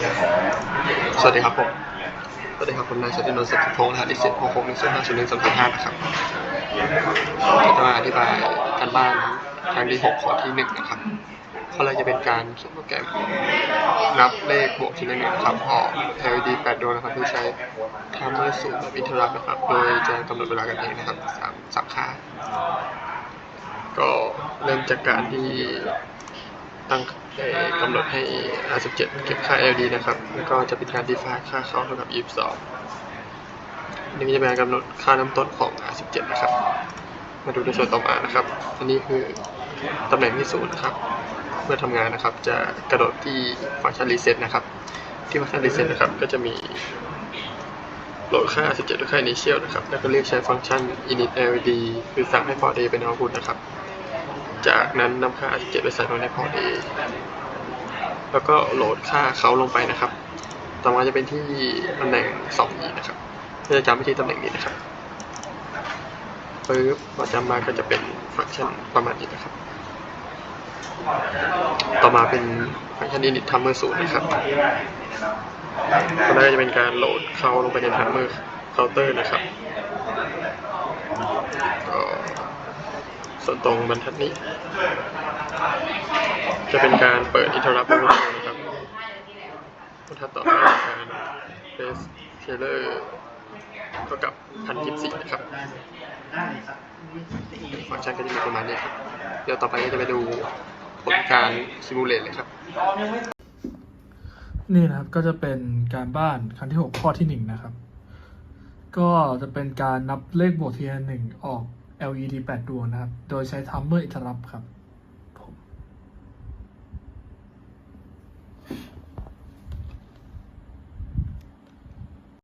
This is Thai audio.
สวัสดีครับผม สวัสดีครับผมนายชัตินนท์สุขพงศ์รหัสดิสิตหกหกหนึ่งศูนย์ห้าศูนย์หนึ่งสามห้านะครับจะมาอธิบายการบ้านครั้งที่หกข้อที่หนึ่งนะครับข้อแรกจะเป็นการเขียนโปรแกรมนับเลขบวกทีละหนึ่งครับออก LED แปดดวงนะครับที่ใช้ทำด้วยสูตรแบบอินเทอร์รันะครับ โดยจะกำหนดเวลากันเองนะครับสามสามค่า ก็เริ่มจากการที่ตั้ง กำหนดให้ R17 เก็บค่า LD นะครับ แล้วก็จะเป็นการ define ค่าเขาเท่ากับ 22 นี่ก็จะเป็นการกำหนดค่าน้ำต้นของ R17 นะครับ มาดูในส่วนต่อมานะครับ อันนี้คือตำแหน่งที่ศูนย์นะครับ เมื่อทำงานนะครับ จะกระโดดที่ฟังก์ชัน reset นะครับ ที่ฟังก์ชัน reset นะครับ ก็จะมีโหลดค่า R17 ด้วยค่า initial นะครับ แล้วก็เรียกใช้ฟังก์ชัน init LED คือสั่งให้ port A เป็น output นะครับ จากนั้นนำค่า17ไปใส่ลงใน port A แล้วก็โหลดค่าเขาลงไปนะครับ ต่อมาจะเป็นที่ตำแหน่ง 2E นะครับก็จะจำไปที่ตำแหน่งนี้นะครับปึ๊บพอจำมาก็จะเป็นฟังก์ชันประมาณนี้นะครับ ต่อมาเป็นฟังก์ชัน init timer 0นย์นะครับต่อมาก็จะเป็นการโหลดเข้าลงไปใน timer counter นะครับก็ส่วน ตรงบรรทัดนี้ จะเป็นการเปิด interrupt บนวิดีโอนะครับบรรทัดต่อมาเป็นการ place scaler เท่ากับพันยี่สิบนะครับฟังก์ชันก็จะมีประมาณนี้ครับ เดี๋ยวต่อไปจะไปดูผลการ simulate เลยครับ นี่นะครับก็จะเป็นการบ้านครั้งที่ 6 ข้อที่ 1 นะครับ ก็จะเป็นการนับเลขบวกทีละหนึ่งออก LED 8 ดวงนะครับ โดยใช้ทัมเมอร์อิสระครับ